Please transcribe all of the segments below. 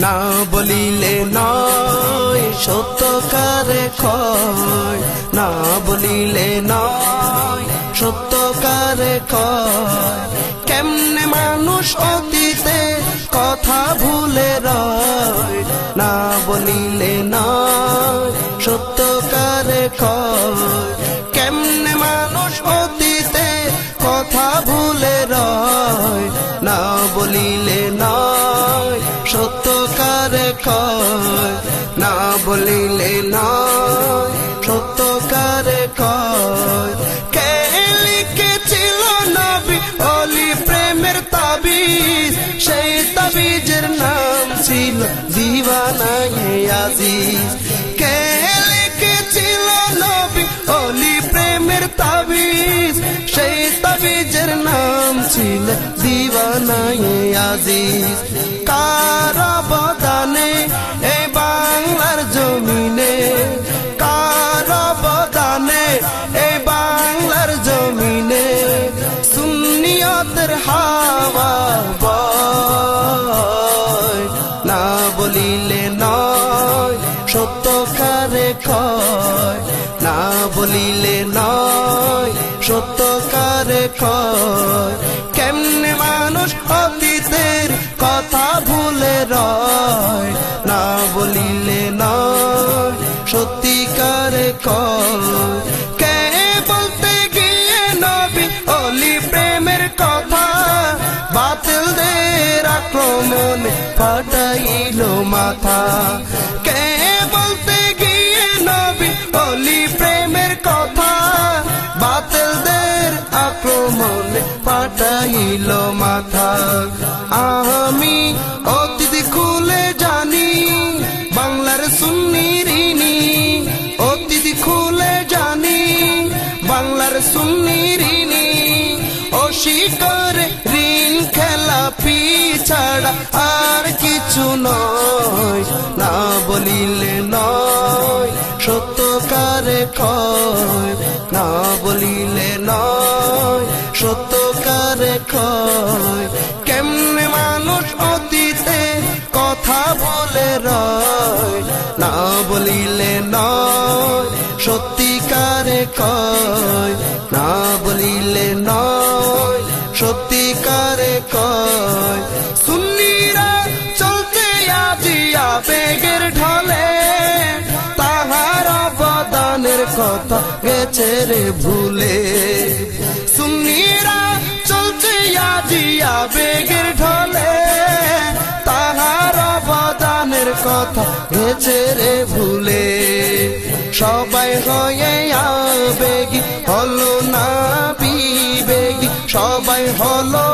না বলিলে নয়, সত্যকারে খয় না বলিলে নয়, সত্যকারে কয় কেমনে মানুষ অতীতে কথা ভুলে রয়? না বলিলে নয় বলিলে নয়, সত্যকারে কয়, কে লিখেছিল নবী? অলি প্রেমের তাবিজ, সেই তাবিজের নাম ছিল দিওয়ানা আজিজ। কে লিখেছিল নবী? অলি প্রেমের তাবিজ, সেই তাবিজের নাম ছিল দিওয়ানা আজিজ। কার বলিলে নয়, সত্যকারে কয়, কেমনে মানুষ অতীতের কথা ভুলে রয়? না বলিলে নয়, সত্যিকারে কয়, কে বলতে প্রেমের কথা? বাতিলদের আক্রমণে মাথা। ফাটাইল মাথা। আমি অতীত খুলে জানি, বাংলার সুন্নিরিনি অতীত খুলে জানি, বাংলার সুন্নিরিনি অস্বীকার ঋণ খেলা পিছাড়া আর কিছু নয়, না বলিলে নয়, সত্যকারে কয়, না কয়, কেমনে মানুষ অতীতে কথা বলে রয়? না বলিলে নয়, সত্যিকারে কয়? না বলিলে নয়, সত্যিকারে কয়? সুন্নিরা চলতে আজি আবেগের ঢলে। তাহার অবদানের কথা গেছে রে ভুলে। সুন্নিরা চলছে দিয়া বেগের ঢলে, তাহার অবদানের কথা গেছে রে ভুলে। সবাই হয়ে আবেগি হলো না বিবেগি সবাই হলো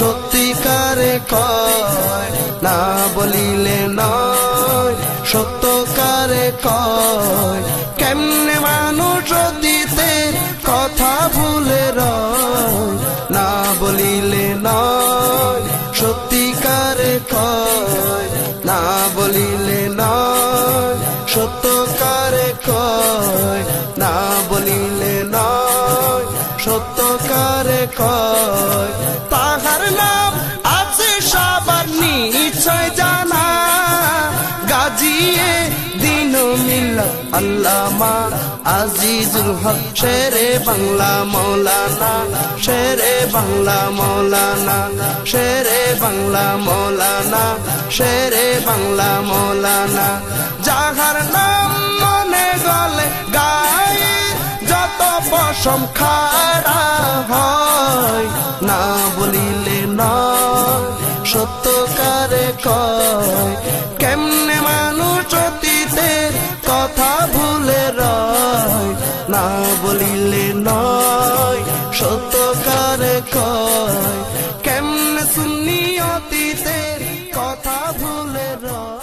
সত্যিকারে কয় না বলিলে নয় সত্যকারে কয় কয়, তাহার নাম আছে সবার নিশ্চয় জানা। গাজিয়ে দিন আল্লামা আজিজুল হক, শেরে বাংলা মৌলানা, শেরে বাংলা মৌলানা, শেরে বাংলা মৌলানা, শেরে বাংলা মৌলানা। যাহার নাম মনে গলে গায়ে, যত পশম খাড়া কয়? কেমনে মানুষ অতীতের কথা ভুলে রয়? না বলিলে নয়, সত্যকার কয়? কেমনে শুনি অতীতের কথা ভুলে রয়?